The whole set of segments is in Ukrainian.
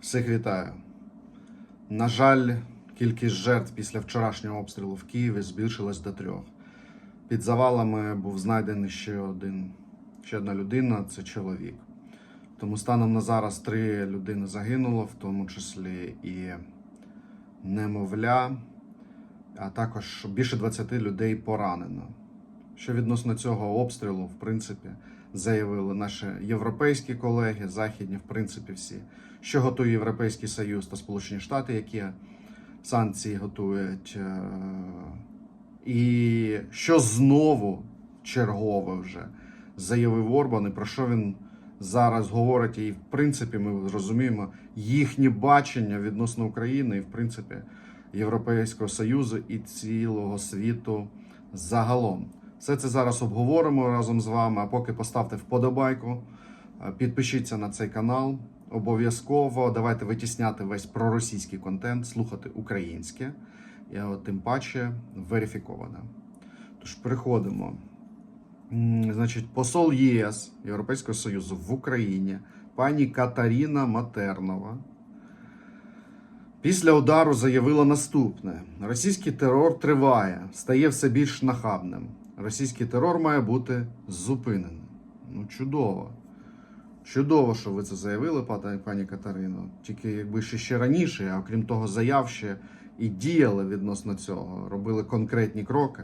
Всіх вітаю. На жаль, кількість жертв після вчорашнього обстрілу в Києві збільшилась до трьох. Під завалами був знайдений ще один, ще одна людина це чоловік. Тому станом на зараз три людини загинуло, в тому числі і немовля, а також більше 20 людей поранено. Що відносно цього обстрілу, в принципі, заявили наші європейські колеги, західні, в принципі, всі, що готує Європейський Союз та Сполучені Штати, які санкції готують, е, і що знову чергове вже заявив Орбан, і про що він зараз говорить, і в принципі ми розуміємо їхнє бачення відносно України, і в принципі Європейського Союзу і цілого світу загалом. Все це зараз обговоримо разом з вами. А поки поставте вподобайку, е, підпишіться на цей канал. Обов'язково давайте витісняти весь проросійський контент, слухати українське, і тим паче верифіковане. Тож переходимо. Значить, посол ЄС Європейського Союзу в Україні, пані Катаріна Матернова, після удару заявила наступне: російський терор триває, стає все більш нахабним. Російський терор має бути зупинений. Ну, чудово. Чудово, що ви це заявили, пані Катерино. Тільки якби ще, ще раніше, а окрім того, заяв ще і діяли відносно цього, робили конкретні кроки.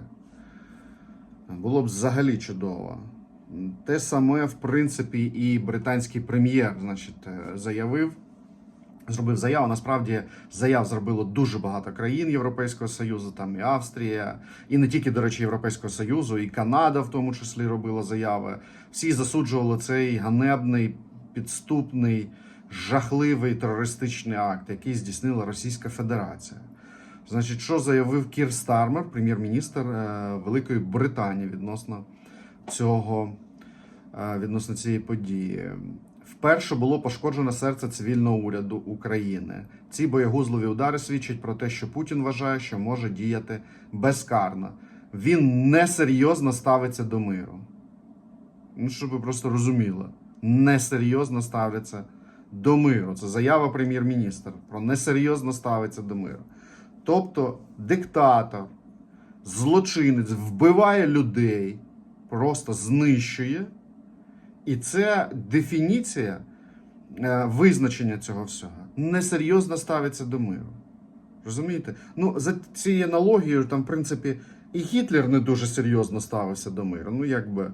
Було б взагалі чудово. Те саме, в принципі, і британський прем'єр, значить, е, заявив, зробив заяву. Насправді заяв зробило дуже багато країн Європейського Союзу, там і Австрія, і не тільки, до речі, Європейського Союзу, і Канада в тому числі робила заяви. Всі засуджували цей ганебний, підступний, жахливий терористичний акт, який здійснила Російська Федерація. Значить, що заявив Кір Стармер, прем'єр-міністр е, Великої Британії відносно цього е, відносно цієї події. Вперше було пошкоджено серце цивільного уряду України. Ці боєгузливі удари свідчать про те, що Путін вважає, що може діяти безкарно. Він несерйозно ставиться до миру. Ну, щоб ви просто розуміли, несерйозно ставляться до миру. Це заява прем'єр-міністра про несерйозно ставиться до миру. Тобто диктатор, злочинець вбиває людей, просто знищує. І це дефініція е, визначення цього всього. Несерйозно ставиться до миру. Розумієте? Ну, за цією аналогією, там, в принципі, і Гітлер не дуже серйозно ставився до миру. Ну, якби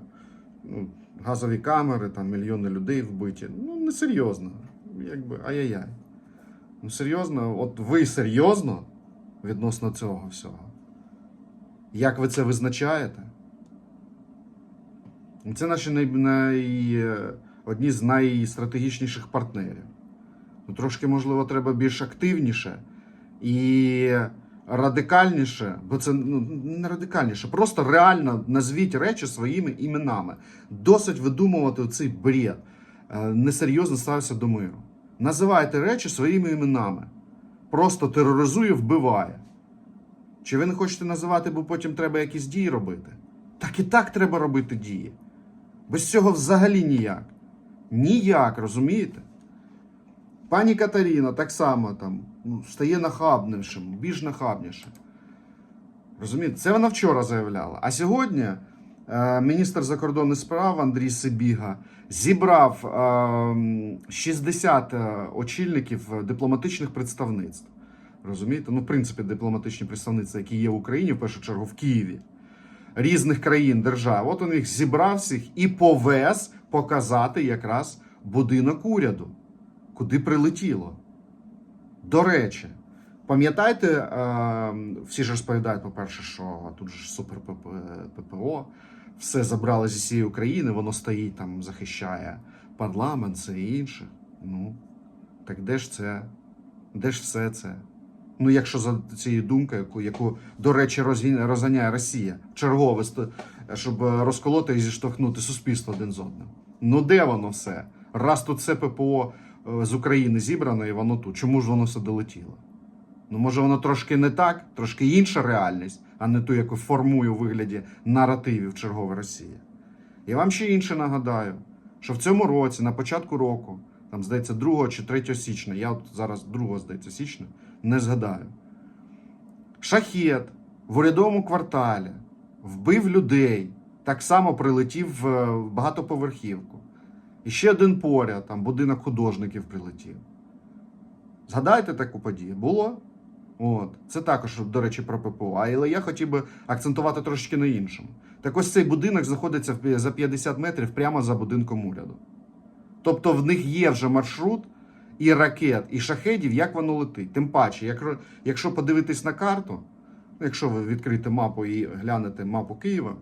ну, газові камери, там мільйони людей вбиті. Ну, несерйозно. Якби ай-яй-яй. Ну, серйозно, от ви серйозно відносно цього всього? Як ви це визначаєте? Це наші най, най, одні з найстратегічніших партнерів. Ну, трошки, можливо, треба більш активніше і радикальніше, бо це ну, не радикальніше, просто реально назвіть речі своїми іменами. Досить видумувати цей бред. Е, Несерйозно стався до миру. Називайте речі своїми іменами. Просто тероризує, вбиває. Чи ви не хочете називати, бо потім треба якісь дії робити? Так і так треба робити дії. Без цього взагалі ніяк. Ніяк, розумієте? Пані Катерина так само там ну, стає нахабнішим, більш нахабніше. Розумієте? Це вона вчора заявляла. А сьогодні е, міністр закордонних справ Андрій Сибіга зібрав е, 60 е, очільників дипломатичних представництв. Розумієте? Ну, в принципі, дипломатичні представництва, які є в Україні, в першу чергу в Києві різних країн держав. От він їх зібрав всіх і повез показати якраз будинок уряду, куди прилетіло. До речі, пам'ятаєте, е, всі ж розповідають, по-перше, що тут ж супер ППО, все забрали зі всієї України, воно стоїть там, захищає парламент, це і інше. Ну, так де ж це? Де ж все це? Ну, якщо за цією думкою, яку, яку до речі, розганяє Росія, чергове, щоб е, розколоти і зіштовхнути суспільство один з одним. Ну де воно все? Раз тут все ППО е, з України зібрано, і воно тут. Чому ж воно все долетіло? Ну, може, воно трошки не так, трошки інша реальність, а не ту, яку формує у вигляді наративів чергова Росія. Я вам ще інше нагадаю, що в цьому році, на початку року, Там, здається, 2 чи 3 січня. Я от зараз 2, здається, січня, не згадаю. Шахет в урядовому кварталі вбив людей, так само прилетів е, в багатоповерхівку. І ще один поряд, там будинок художників прилетів. Згадайте таку подію? Було? От. Це також, до речі, про ППО. Але я хотів би акцентувати трошечки на іншому. Так ось цей будинок знаходиться за 50 метрів прямо за будинком уряду. Тобто в них є вже маршрут і ракет, і шахедів, як воно летить. Тим паче, якщо подивитись на карту, якщо ви відкрите мапу і глянете мапу Києва,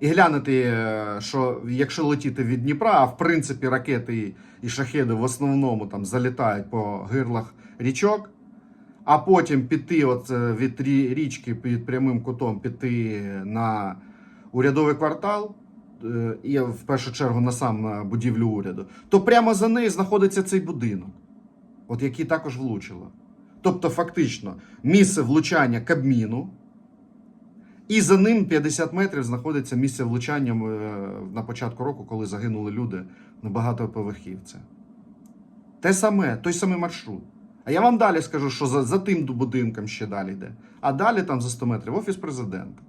і глянете, е, що якщо летіти від Дніпра, а в принципі ракети і- шахеди в основному там залітають по гирлах річок, а потім піти от е, від річки під прямим кутом піти на урядовий квартал. Е, І в першу чергу на сам будівлю уряду, то прямо за нею знаходиться цей будинок, от який також влучило. Тобто, фактично, місце влучання Кабміну, і за ним 50 метрів знаходиться місце влучання е, на початку року, коли загинули люди на багатоповерхівці. Те саме, той самий маршрут. А я вам далі скажу, що за, за тим будинком ще далі йде. А далі там за 100 метрів офіс президента.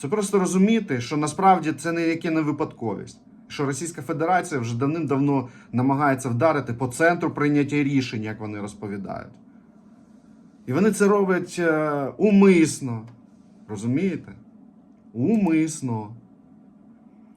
Це просто розуміти, що насправді це ніяке не випадковість. Що Російська Федерація вже давним-давно намагається вдарити по центру прийняття рішень, як вони розповідають. І вони це роблять е, умисно. Розумієте? Умисно.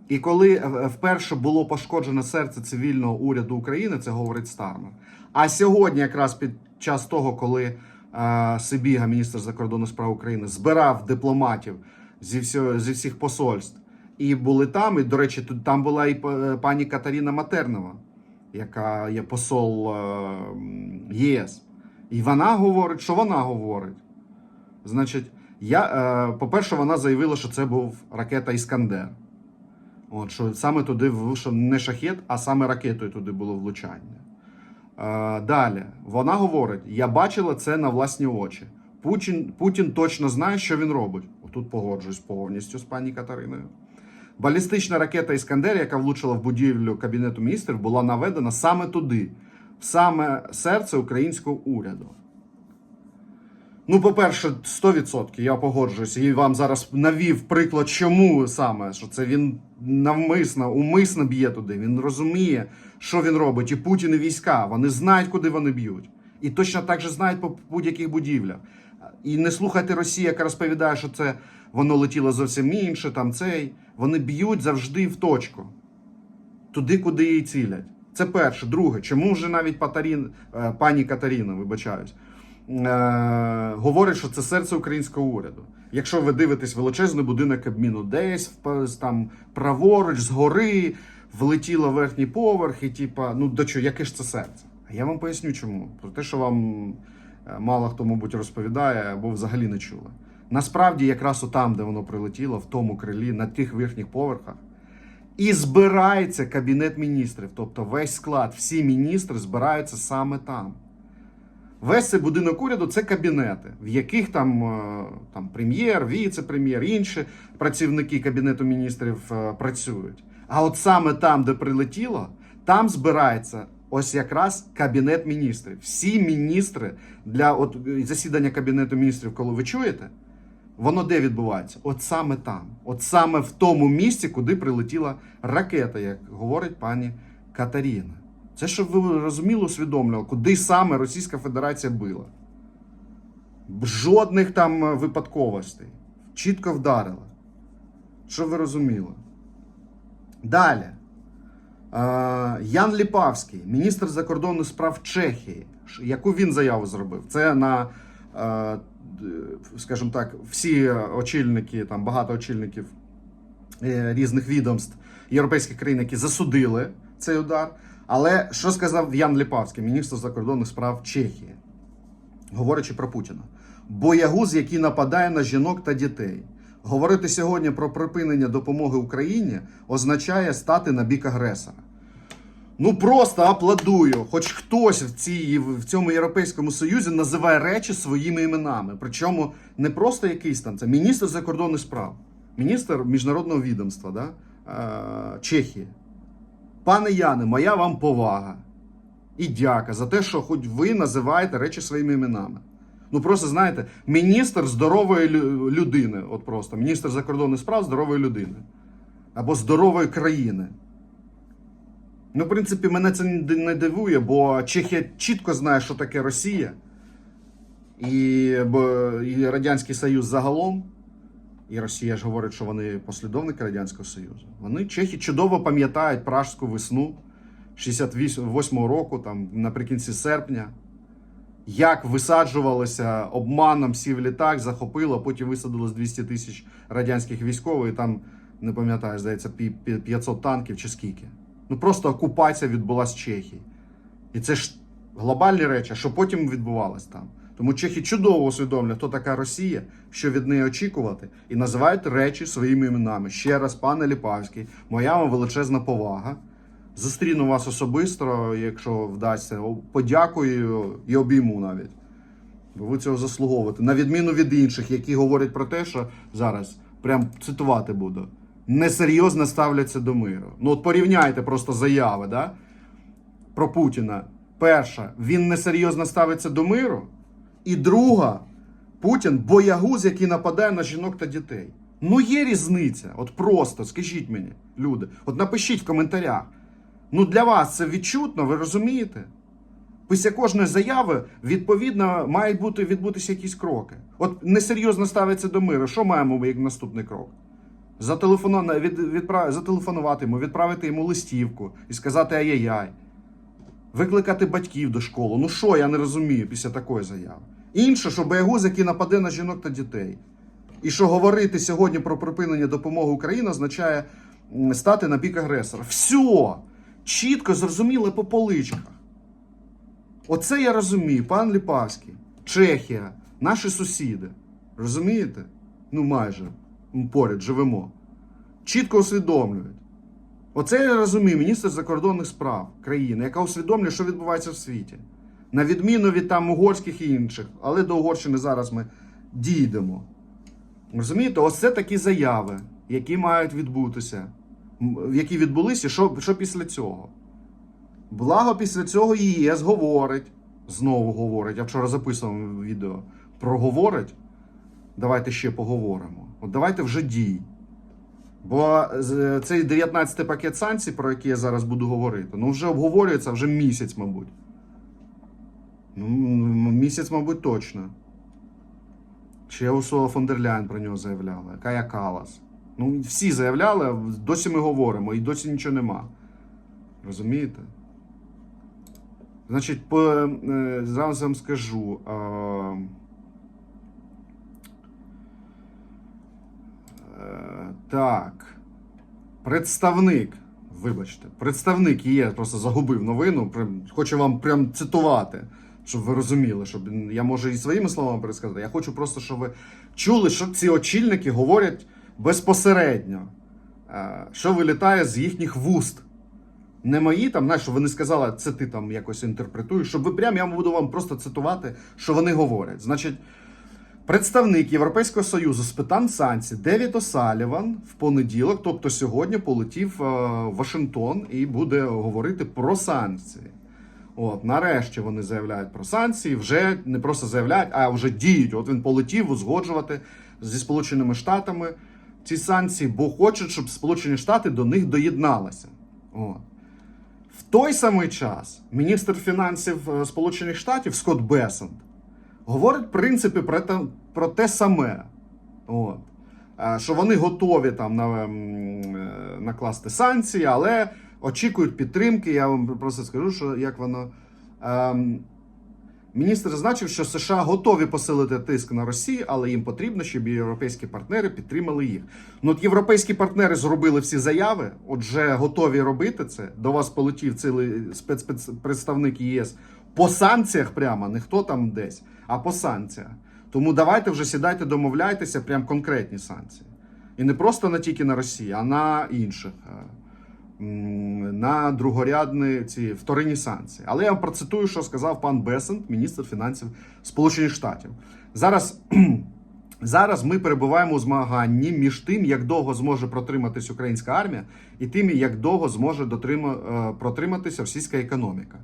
І коли е, вперше було пошкоджене серце цивільного уряду України, це говорить Стармер. А сьогодні, якраз під час того, коли е, Сибіга, міністр закордонних справ України, збирав дипломатів зі, всього, зі всіх посольств, і були там, і, до речі, тут там була і пані Катерина Матернова, яка є посол е, ЄС. І вона говорить, що вона говорить. Значить, я, е, по-перше, вона заявила, що це був ракета Іскандер. От, що саме туди вийшов не шахет, а саме ракетою туди було влучання. Е, далі, вона говорить: я бачила це на власні очі. Путін, Путін точно знає, що він робить. Отут погоджуюсь повністю з пані Катериною. Балістична ракета Іскандер, яка влучила в будівлю Кабінету міністрів, була наведена саме туди, в саме серце українського уряду. Ну, по-перше, 100% я погоджуюся. І вам зараз навів приклад, чому саме, що це він навмисно, умисно б'є туди. Він розуміє, що він робить. І Путін і війська, вони знають, куди вони б'ють. І точно так же знають по будь-яких будівлях. І не слухайте Росію, яка розповідає, що це воно летіло зовсім інше, там цей. Вони б'ють завжди в точку. Туди, куди її цілять. Це перше. Друге, чому вже навіть Патарін, е, пані Катерина, вибачаюсь, е, говорить, що це серце українського уряду. Якщо ви дивитесь величезний будинок Кабміну, десь там праворуч, згори, влетіло верхній поверх, і типа, ну до чого, яке ж це серце? А я вам поясню чому. Про те, що вам мало хто, мабуть, розповідає або взагалі не чули. Насправді, якраз отам, де воно прилетіло, в тому крилі, на тих верхніх поверхах, і збирається кабінет міністрів, тобто весь склад, всі міністри збираються саме там. Весь цей будинок уряду це кабінети, в яких там, е, там прем'єр, віце-прем'єр, інші працівники кабінету міністрів е, працюють. А от саме там, де прилетіло, там збирається ось якраз кабінет міністрів. Всі міністри для от засідання кабінету міністрів, коли ви чуєте, воно де відбувається? От саме там, от саме в тому місці, куди прилетіла ракета, як говорить пані Катаріна. Це щоб ви розуміли, усвідомлювали, куди саме Російська Федерація била. Жодних там випадковостей. Чітко вдарила. Щоб ви розуміли. Далі. Ян Ліпавський, міністр закордонних справ Чехії. Яку він заяву зробив? Це на, скажімо так, всі очільники, там багато очільників е, різних відомств європейських країн, які засудили цей удар. Але що сказав Ян Ліпавський, міністр закордонних справ Чехії, говорячи про Путіна? Боягуз, який нападає на жінок та дітей. Говорити сьогодні про припинення допомоги Україні означає стати на бік агресора. Ну просто аплодую. Хоч хтось в, цій, в цьому Європейському Союзі називає речі своїми іменами. Причому не просто якийсь там, це міністр закордонних справ, міністр міжнародного відомства да? Чехії. Пане Яне, моя вам повага і дяка за те, що хоч ви називаєте речі своїми іменами. Ну просто знаєте, міністр здорової людини, от просто міністр закордонних справ здорової людини або здорової країни. Ну, в принципі, мене це не дивує, бо Чехія чітко знає, що таке Росія і, і Радянський Союз загалом. І Росія ж говорить, що вони послідовники Радянського Союзу. Вони чехи чудово пам'ятають пражську весну 68-го року, там наприкінці серпня, як висаджувалося обманом, сів літак, захопило, потім висадилось 200 тисяч радянських військових, і там, не пам'ятаю, здається, пі- пі- 500 танків чи скільки. Ну просто окупація відбулася Чехії. І це ж глобальні речі, що потім відбувалось там. Тому чехи чудово усвідомлюють, хто така Росія, що від неї очікувати, і називають речі своїми іменами. Ще раз, пане Ліпавський, моя вам величезна повага. Зустріну вас особисто, якщо вдасться. Подякую і обійму навіть. Бо ви цього заслуговуєте. На відміну від інших, які говорять про те, що зараз прям цитувати буду. Несерйозно ставляться до миру. Ну от порівняйте просто заяви, да? про Путіна. Перша, він несерйозно ставиться до миру. І друга, Путін боягуз, який нападає на жінок та дітей. Ну є різниця. От просто скажіть мені, люди. От напишіть в коментарях. Ну для вас це відчутно, ви розумієте? Після кожної заяви, відповідно, мають бути відбутися якісь кроки. От несерйозно ставиться до миру. Що маємо ми як наступний крок? Зателефонувати йому, відправити йому листівку і сказати ай-яй-яй. Викликати батьків до школи. Ну що, я не розумію після такої заяви. Інше, що боягуз, який нападе на жінок та дітей. І що говорити сьогодні про припинення допомоги Україні означає стати на бік агресора. Все! Чітко зрозуміло по поличках. Оце я розумію, пан Ліпавський, Чехія, наші сусіди. Розумієте? Ну, майже поряд живемо. Чітко усвідомлюють. Оце я розумію, міністр закордонних справ країни, яка усвідомлює, що відбувається в світі. На відміну від там угорських і інших, але до Угорщини зараз ми дійдемо. Розумієте, ось це такі заяви, які мають відбутися, які відбулися, що, що після цього. Благо після цього ЄС говорить, знову говорить, я вчора записував відео, проговорить. Давайте ще поговоримо. От давайте вже дій. Бо цей 19-й пакет санкцій, про який я зараз буду говорити, ну вже обговорюється вже місяць, мабуть. Ну, місяць, мабуть, точно. Ще Усула фон дер Ляйн про нього заявляла, Кая Калас. Ну, всі заявляли, досі ми говоримо, і досі нічого нема. Розумієте? Значить, по, е, зараз вам скажу. Е, е, так. Представник. Вибачте, представник є, просто загубив новину. Хочу вам прям цитувати, щоб ви розуміли, щоб я можу і своїми словами пересказати. Я хочу просто, щоб ви чули, що ці очільники говорять безпосередньо, е, що вилітає з їхніх вуст. Не мої там, знаєш, що вони сказали, це ти там якось інтерпретуєш, щоб ви прям я буду вам просто цитувати, що вони говорять. Значить, представник Європейського Союзу з питань санкцій Девід О'Саліван в понеділок, тобто сьогодні, полетів е, в Вашингтон і буде говорити про санкції. От, нарешті вони заявляють про санкції, вже не просто заявляють, а вже діють. От він полетів узгоджувати зі Сполученими Штатами ці санкції, бо хочуть, щоб Сполучені Штати до них доєдналися. От. В той самий час міністр фінансів е, Сполучених Штатів Скотт Бесент говорить в принципі про те, про те саме. От. Е, Що вони готові там на, е, накласти санкції, але очікують підтримки. Я вам просто скажу, що як воно. Ем, Міністр зазначив, що США готові посилити тиск на Росію, але їм потрібно, щоб європейські партнери підтримали їх. Ну от європейські партнери зробили всі заяви, отже, готові робити це. До вас полетів цілий спецпредставник ЄС по санкціях, прямо не хто там десь, а по санкціях. Тому давайте вже сідайте, домовляйтеся, прям конкретні санкції. І не просто на тільки на Росію, а на інших. На другорядні ці вторинні санкції. Але я вам процитую, що сказав пан Бесент, міністр фінансів Сполучених Штатів. Зараз Зараз ми перебуваємо у змаганні між тим, як довго зможе протриматись українська армія, і тим, як довго зможе дотрима, е, протриматися російська економіка.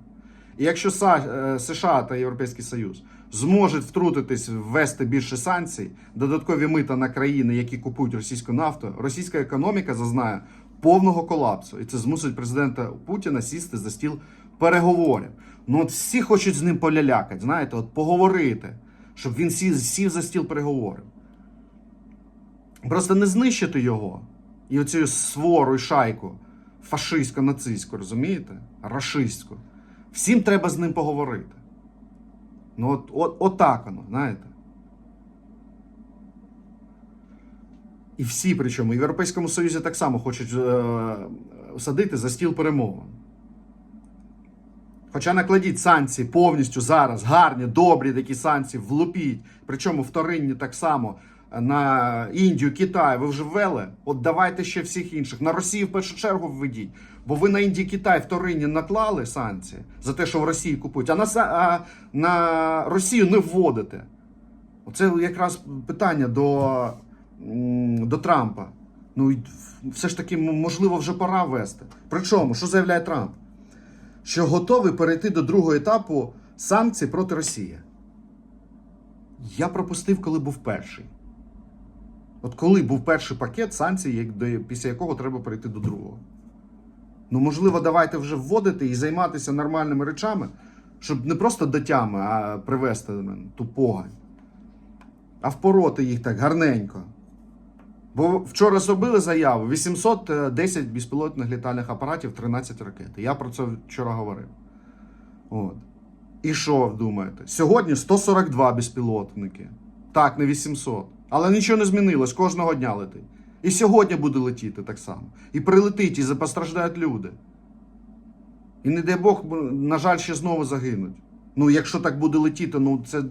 І якщо е, США та Європейський Союз зможуть втрутитись, ввести більше санкцій, додаткові мита на країни, які купують російську нафту, російська економіка зазнає повного колапсу, і це змусить президента Путіна сісти за стіл переговорів. Ну от всі хочуть з ним полялякати, знаєте, от поговорити, щоб він сів, сів за стіл переговорів. Просто не знищити його і оцю свору і шайку фашистсько-нацистську, розумієте? Рашистську. Всім треба з ним поговорити. Ну, от, от, от так воно, знаєте. І всі, причому, і в Європейському Союзі так само хочуть е, садити за стіл перемовин. Хоча накладіть санкції повністю зараз, гарні, добрі такі санкції, влупіть. Причому вторинні так само на Індію, Китай, ви вже ввели. От давайте ще всіх інших. На Росію в першу чергу введіть. Бо ви на Індію, Китай вторинні наклали санкції за те, що в Росії купують, а на, а на Росію не вводите. Оце якраз питання до, до Трампа. Ну, все ж таки, можливо, вже пора ввести. Причому, що заявляє Трамп? Що готовий перейти до другого етапу санкцій проти Росії. Я пропустив, коли був перший. От коли був перший пакет санкцій, після якого треба перейти до другого. Ну, можливо, давайте вже вводити і займатися нормальними речами, щоб не просто до тями, а привести мен, ту погань. А впороти їх так гарненько. Бо вчора зробили заяву 810 безпілотних літальних апаратів, 13 ракет. Я про це вчора говорив. От. І що думаєте? Сьогодні 142 безпілотники. Так, не 800. Але нічого не змінилось, кожного дня летить. І сьогодні буде летіти так само. І прилетить, і постраждають люди. І не дай Бог, на жаль, ще знову загинуть. Ну, якщо так буде летіти, ну це,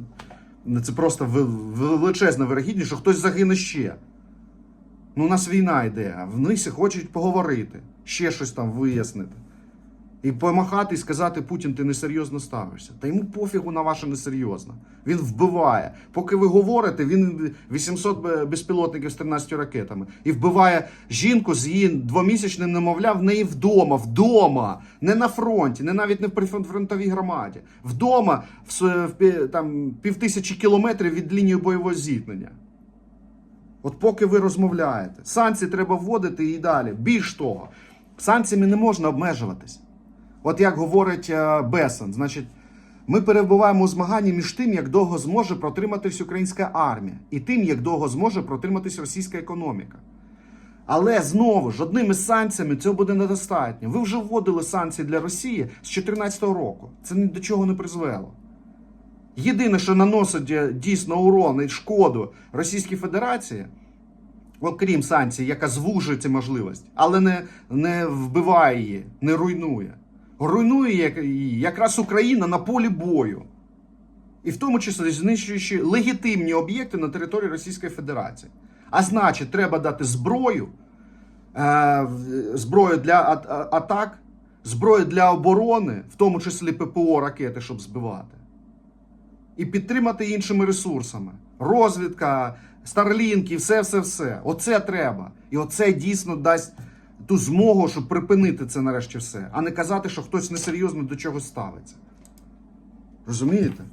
це просто величезна вирогідність, що хтось загине ще. Ну, у нас війна йде, а вони хочуть поговорити, ще щось там вияснити. І помахати і сказати, Путін, ти несерйозно ставишся. Та йому пофігу на ваше несерйозно. Він вбиває. Поки ви говорите, він 800 безпілотників з 13 ракетами. І вбиває жінку з її двомісячним немовля в неї вдома. Вдома. Не на фронті, не навіть не в прифронтовій громаді. Вдома в там, півтисячі кілометрів від лінії бойового зіткнення. От поки ви розмовляєте, санкції треба вводити і далі. Більш того, санкціями не можна обмежуватись. От як говорить е, Бесон, значить, ми перебуваємо у змаганні між тим, як довго зможе протриматись українська армія, і тим, як довго зможе протриматись російська економіка. Але знову ж одними санкціями цього буде недостатньо. Ви вже вводили санкції для Росії з 2014 року. Це ні до чого не призвело. Єдине, що наносить е, дійсно урон і шкоду Російській Федерації, окрім санкцій, яка звужує ці можливості, але не, не вбиває її, не руйнує. Руйнує її якраз Україна на полі бою. І в тому числі знищуючи легітимні об'єкти на території Російської Федерації. А значить, треба дати зброю, е, зброю для атак, зброю для оборони, в тому числі ППО ракети, щоб збивати і підтримати іншими ресурсами. Розвідка, старлінки, все, все, все. Оце треба. І оце дійсно дасть ту змогу, щоб припинити це нарешті все, а не казати, що хтось несерйозно до чогось ставиться. Розумієте?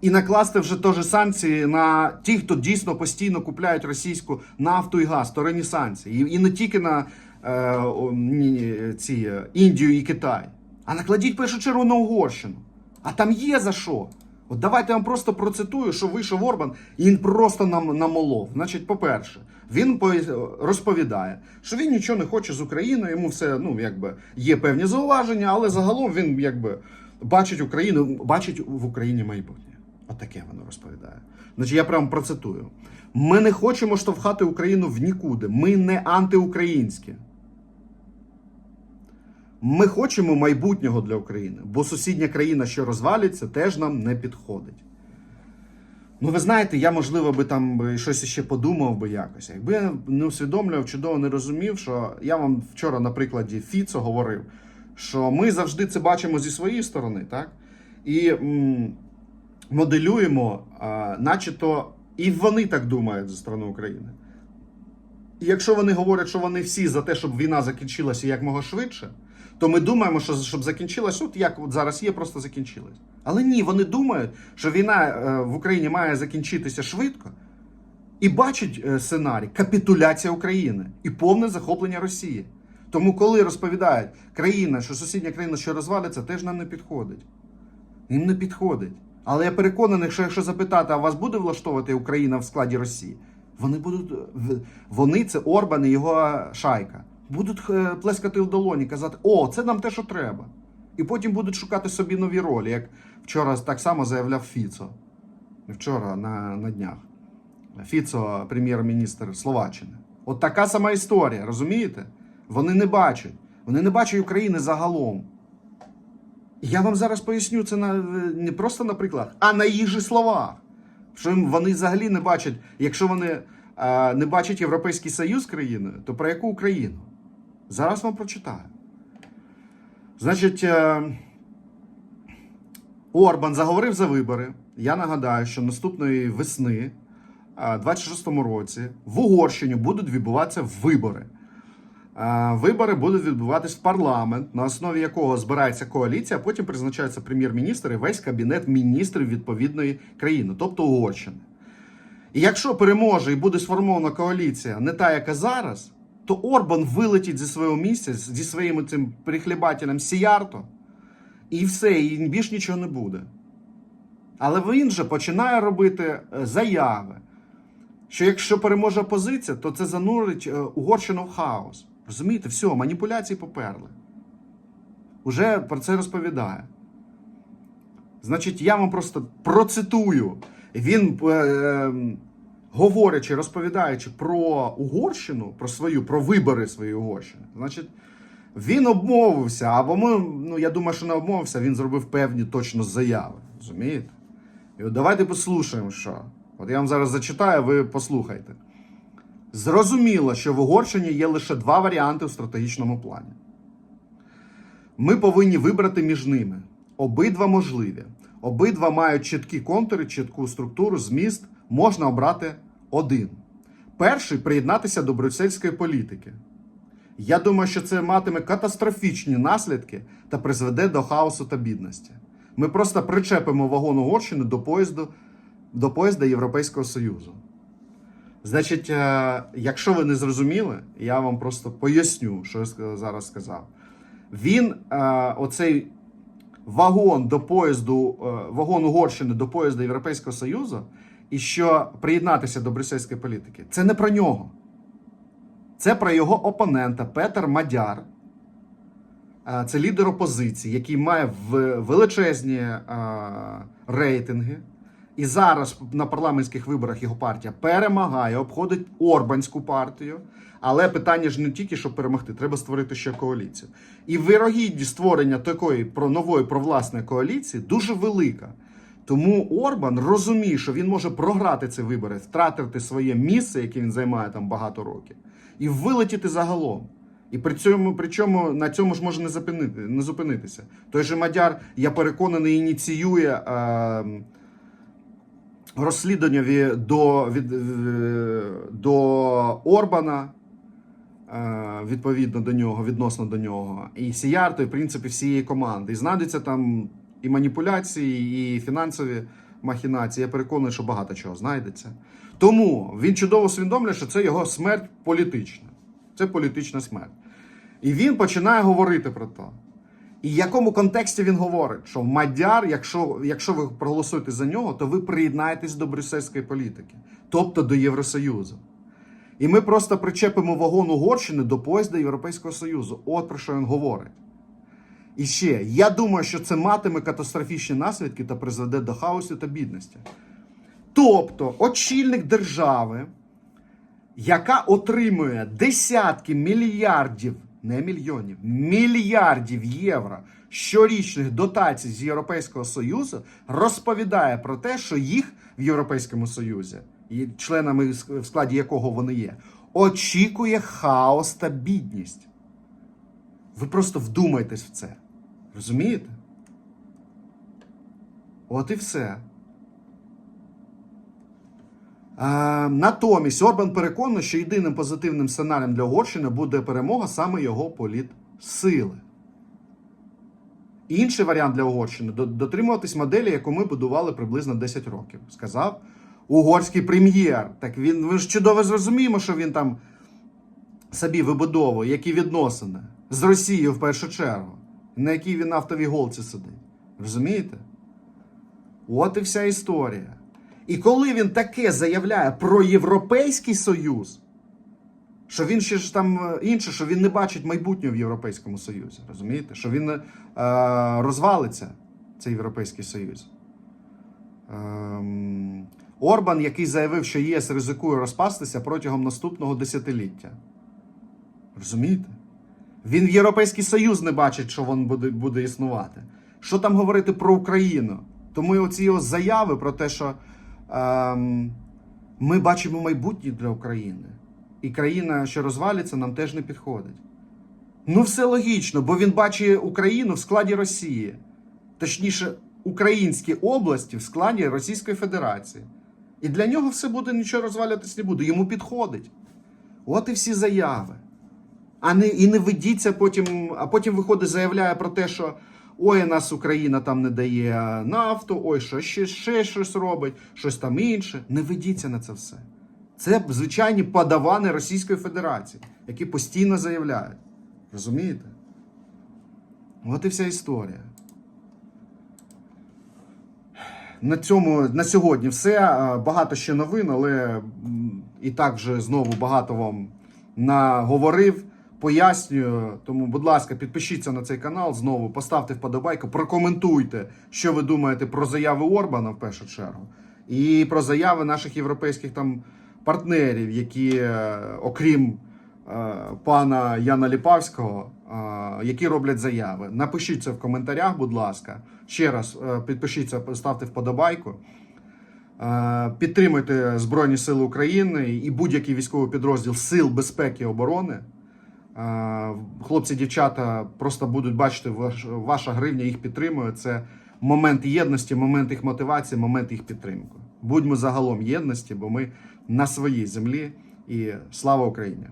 І накласти вже теж санкції на ті, хто дійсно постійно купляють російську нафту і газ, вторинні санкції. І, і не тільки на е, о, ні, ці, е, Індію і Китай, а накладіть першу чергу на Угорщину. А там є за що. От давайте я вам просто процитую, що вийшов Орбан, і він просто нам намолов. Значить, по-перше, він по- розповідає, що він нічого не хоче з Україною, йому все ну, якби, є певні зауваження, але загалом він якби, бачить Україну, бачить в Україні майбутнє. Отаке воно розповідає. Значить, я прямо процитую: ми не хочемо штовхати Україну в нікуди. Ми не антиукраїнські. Ми хочемо майбутнього для України, бо сусідня країна, що розвалиться, теж нам не підходить. Ну, ви знаєте, я, можливо, би там щось ще подумав би якось. Якби я не усвідомлював, чудово не розумів, що я вам вчора на прикладі Фіцо говорив, що ми завжди це бачимо зі своєї сторони, так? І м, моделюємо, а, начебто і вони так думають за сторону України. І якщо вони говорять, що вони всі за те, щоб війна закінчилася якмога швидше, то ми думаємо, що щоб закінчилась, от як от зараз є, просто закінчилась. Але ні, вони думають, що війна е, в Україні має закінчитися швидко, і бачать е, сценарій капітуляція України і повне захоплення Росії. Тому, коли розповідають країна, що сусідня країна що розвалиться, теж нам не підходить. Їм не підходить. Але я переконаний, що якщо запитати, а вас буде влаштовувати Україна в складі Росії, вони будуть вони це Орбан і його шайка. Будуть е, плескати в долоні, казати, о, це нам те, що треба. І потім будуть шукати собі нові ролі, як вчора так само заявляв Фіцо. Вчора на, на днях. Фіцо, прем'єр-міністр Словаччини. От така сама історія, розумієте? Вони не бачать. Вони не бачать України загалом. Я вам зараз поясню це на, не просто на прикладах, а на їх же словах. Що вони взагалі не бачать, якщо вони е, не бачать Європейський Союз країною, то про яку Україну? Зараз вам прочитаю. Значить, е, Орбан заговорив за вибори. Я нагадаю, що наступної весни, е, 26-му році, в Угорщині будуть відбуватися вибори. Е, Вибори будуть відбуватись в парламент, на основі якого збирається коаліція, а потім призначається прем'єр-міністр і весь кабінет міністрів відповідної країни, тобто Угорщини. І якщо переможе і буде сформована коаліція не та, яка зараз, то Орбан вилетить зі свого місця зі своїм цим прихлібателем Сіярто, і все, і більш нічого не буде. Але він же починає робити е, заяви, що якщо переможе опозиція, то це занурить е, Угорщину в хаос. Розумієте, все, маніпуляції поперли. Уже про це розповідає. Значить, я вам просто процитую. Він, е, е, говорячи, розповідаючи про Угорщину, про свою, про вибори своєї Угорщини, значить, він обмовився, або ми, ну я думаю, що не обмовився, він зробив певні точно заяви. Розумієте? І от давайте послухаємо, що. От я вам зараз зачитаю, ви послухайте. Зрозуміло, що в Угорщині є лише два варіанти у стратегічному плані. Ми повинні вибрати між ними. Обидва можливі. Обидва мають чіткі контури, чітку структуру, зміст. Можна обрати один. Перший приєднатися до брюссельської політики. Я думаю, що це матиме катастрофічні наслідки та призведе до хаосу та бідності. Ми просто причепимо вагон Угорщини до поїзду, до поїзда Європейського Союзу. Значить, е, якщо ви не зрозуміли, я вам просто поясню, що я зараз сказав. Він, е, оцей вагон до поїзду, е, вагон Угорщини до поїзда Європейського Союзу, і що приєднатися до брюссельської політики, це не про нього. Це про його опонента Петер Мадяр. Це лідер опозиції, який має величезні рейтинги. І зараз на парламентських виборах його партія перемагає, обходить Орбанську партію. Але питання ж не тільки, щоб перемогти, треба створити ще коаліцію. І вирогідність створення такої про нової провласної коаліції дуже велика. Тому Орбан розуміє, що він може програти ці вибори, втратити своє місце, яке він займає там багато років, і вилетіти загалом. І при цьому, причому на цьому ж може не зупинити, не зупинитися. Той же Мадяр, я переконаний, ініціює е, розслідування від, до, від, е, до Орбана, е, відповідно до нього, відносно до нього, і Сіярто, і в принципі всієї команди. І знайдуться там і маніпуляції, і фінансові махінації. Я переконаний, що багато чого знайдеться. Тому він чудово усвідомлює, що це його смерть політична. Це політична смерть. І він починає говорити про те. І в якому контексті він говорить, що Мадяр, якщо, якщо ви проголосуєте за нього, то ви приєднаєтесь до брюссельської політики, тобто до Євросоюзу. І ми просто причепимо вагон Угорщини до поїзда Європейського Союзу. От про що він говорить. І ще, я думаю, що це матиме катастрофічні наслідки та призведе до хаосу та бідності. Тобто, очільник держави, яка отримує десятки мільярдів, не мільйонів, мільярдів євро щорічних дотацій з Європейського Союзу, розповідає про те, що їх в Європейському Союзі, членами в складі якого вони є, очікує хаос та бідність. Ви просто вдумайтесь в це. Розумієте? От і все. натомість Орбан переконаний, що єдиним позитивним сценарієм для Угорщини буде перемога саме його політсили. Інший варіант для Угорщини дотримуватись моделі, яку ми будували приблизно 10 років, сказав угорський прем'єр. Так він ми ж чудово зрозуміємо, що він там собі вибудовує, які відносини з Росією в першу чергу, на якій він нафтовій голці сидить. Розумієте? От і вся історія. І коли він таке заявляє про Європейський Союз, що він ще ж там е, інше, що він не бачить майбутнього в Європейському Союзі. Розумієте? Що він е, розвалиться, цей Європейський Союз. Ем, Орбан, який заявив, що ЄС ризикує розпастися протягом наступного десятиліття. Розумієте? Він в Європейський Союз не бачить, що він буде, буде існувати. Що там говорити про Україну? Тому і оці його заяви про те, що ем, ми бачимо майбутнє для України. І країна, що розвалиться, нам теж не підходить. Ну, все логічно, бо він бачить Україну в складі Росії. Точніше, українські області в складі Російської Федерації. І для нього все буде нічого розвалюватись не буде. Йому підходить. От і всі заяви. А не, і не ведіться потім, а потім виходить, заявляє про те, що ой, нас Україна там не дає нафту, ой, що ще, ще щось робить, щось там інше. Не ведіться на це все. Це звичайні подавани Російської Федерації, які постійно заявляють. Розумієте? От і вся історія. На цьому на сьогодні все. Багато ще новин, але і так вже знову багато вам наговорив. Пояснюю. Тому, будь ласка, підпишіться на цей канал знову, поставте вподобайку, прокоментуйте, що ви думаєте про заяви Орбана в першу чергу, і про заяви наших європейських там партнерів, які, е, окрім е, пана Яна Ліпавського, е, які роблять заяви. Напишіть це в коментарях, будь ласка. Ще раз е, підпишіться, ставте вподобайку. Е, Підтримуйте Збройні Сили України і будь-який військовий підрозділ Сил безпеки і оборони. Е, Хлопці, дівчата просто будуть бачити, ваш- ваша гривня їх підтримує. Це момент єдності, момент їх мотивації, момент їх підтримки. Будьмо загалом єдності, бо ми на своїй землі. І слава Україні!